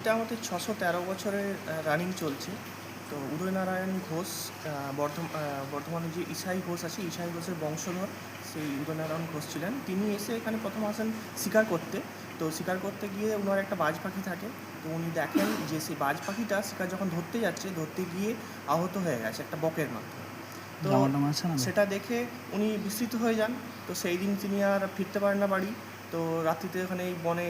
এটা আমাদের ছশো তেরো বছরের রানিং চলছে। তো উদয়নারায়ণ ঘোষ বর্ধমান বর্ধমানে যে ইসাই ঘোষ আছে ইসাই ঘোষের বংশধর সেই উদয়নারায়ণ ঘোষ ছিলেন। তিনি এসে এখানে প্রথম আসেন শিকার করতে। তো শিকার করতে গিয়ে ওনার একটা বাজ পাখি থাকে। তো উনি দেখেন যে সেই বাজ পাখিটা শিকার যখন ধরতে যাচ্ছে ধরতে গিয়ে আহত হয়ে গেছে একটা বকের মাধ্যমে। তো? সেটা দেখে উনি বিস্মিত হয়ে যান। তো সেই দিন তিনি আর ফিরতে পারেন না বাড়ি। তো রাত্রিতে ওখানে এই বনে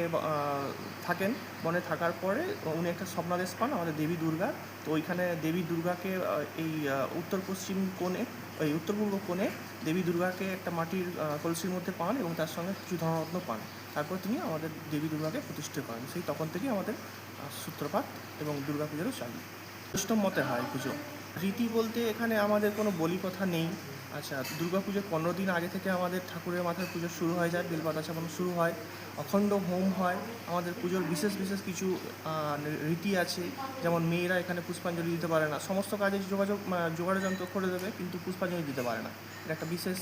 থাকেন। বনে থাকার পরে উনি একটা স্বপ্নাদেশ পান, আমাদের দেবী দুর্গা। তো ওইখানে দেবী দুর্গাকে এই উত্তর পশ্চিম কোণে, ওই উত্তর পূর্ব কোণে দেবী দুর্গাকে একটা মাটির কলসির মধ্যে পান এবং তার সঙ্গে কিছু ধনরত্ন পান। তারপর তিনি আমাদের দেবী দুর্গাকে প্রতিষ্ঠা করেন। সেই তখন থেকেই আমাদের সূত্রপাত এবং দুর্গা পুজোরও চালু। বৈষ্ণব মতে হয় পুজো। রীতি বলতে এখানে আমাদের কোনো বলি কথা নেই। আচ্ছা দুর্গা পুজোর পনেরো দিন আগে থেকে আমাদের ঠাকুরের মাথায় পুজো শুরু হয়ে যায় বেলপাতা চাপানো শুরু হয় অখণ্ড হোম হয়। আমাদের পুজোর বিশেষ বিশেষ কিছু রীতি আছে যেমন মেয়েরা এখানে পুষ্পাঞ্জলি দিতে পারে না। সমস্ত কাজে যোগাযোগ আহ, যোগাযোগ যন্ত্র করে দেবে কিন্তু পুষ্পাঞ্জলি দিতে পারে না। এটা একটা বিশেষ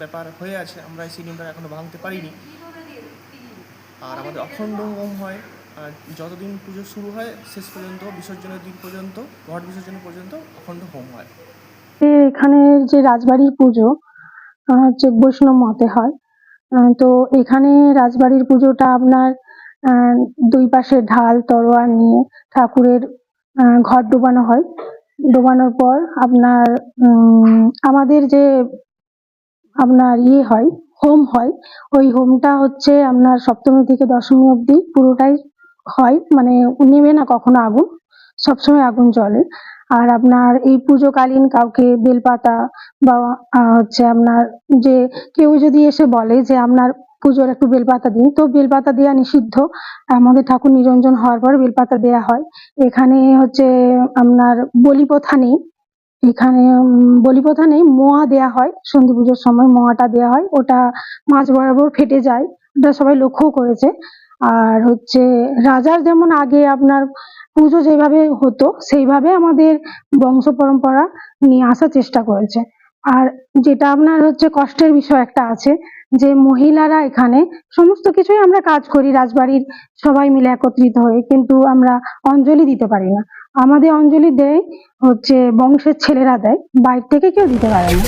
ব্যাপার হয়ে আছে আমরা এই নিয়মটা এখনও ভাঙতে পারিনি। আর আমাদের অখণ্ড হোম হয় আর যতদিন পুজো শুরু হয় শেষ পর্যন্ত বিসর্জনের দিন পর্যন্ত ঘট বিসর্জন পর্যন্ত অখণ্ড হোম হয়। এখানের যে রাজবাড়ির পুজো হচ্ছে বৈষ্ণব মতে হয়। তো এখানে রাজবাড়ির পুজোটা আপনার দুই পাশে ঢাল, তরোয়াল নিয়ে ঠাকুরের ঘট ডোবানো হয়। ডোবানোর পর আপনার আমাদের যে আপনার ইয়ে হয়, হোম হয়, ওই হোমটা হচ্ছে আপনার সপ্তমী থেকে দশমী অবধি পুরোটাই হয়। মানে নেমে না কখনো আগুন, সবসময় আগুন জ্বলে। আর আপনার এই পুজোকালীন কাউকে বেলপাতা বা হচ্ছে আপনার যে কেউ যদি এসে বলে যে আপনার পুজোর একটু বেলপাতা দিন তো বেলপাতা দেওয়া নিষিদ্ধ। আমাদের ঠাকুর নিরঞ্জন হওয়ার পর বেলপাতা দেওয়া হয়। এখানে হচ্ছে আপনার বলি প্রথা নেই। এখানে উম, বলি প্রথা নেই মোয়া দেয়া হয়। সন্ধি পুজোর সময় মোয়াটা দেয়া হয়। ওটা মাঝ বরাবর ফেটে যায়। ওটা সবাই লক্ষ্যও করেছে। আর হচ্ছে রাজার যেমন আগে আপনার পুজো যেভাবে হতো, সেইভাবে আমাদের বংশ পরম্পরা নিয়ে আসার চেষ্টা করেছে। আর যেটা আপনার হচ্ছে কষ্টের বিষয় একটা আছে, যে মহিলারা এখানে সমস্ত কিছুই আমরা কাজ করি, রাজবাড়ির সবাই মিলে একত্রিত হয়ে, কিন্তু আমরা অঞ্জলি দিতে পারি না। আমাদের অঞ্জলি দেয় হচ্ছে বংশের ছেলেরা দেয়, বাইরে থেকে কেউ দিতে পারে না।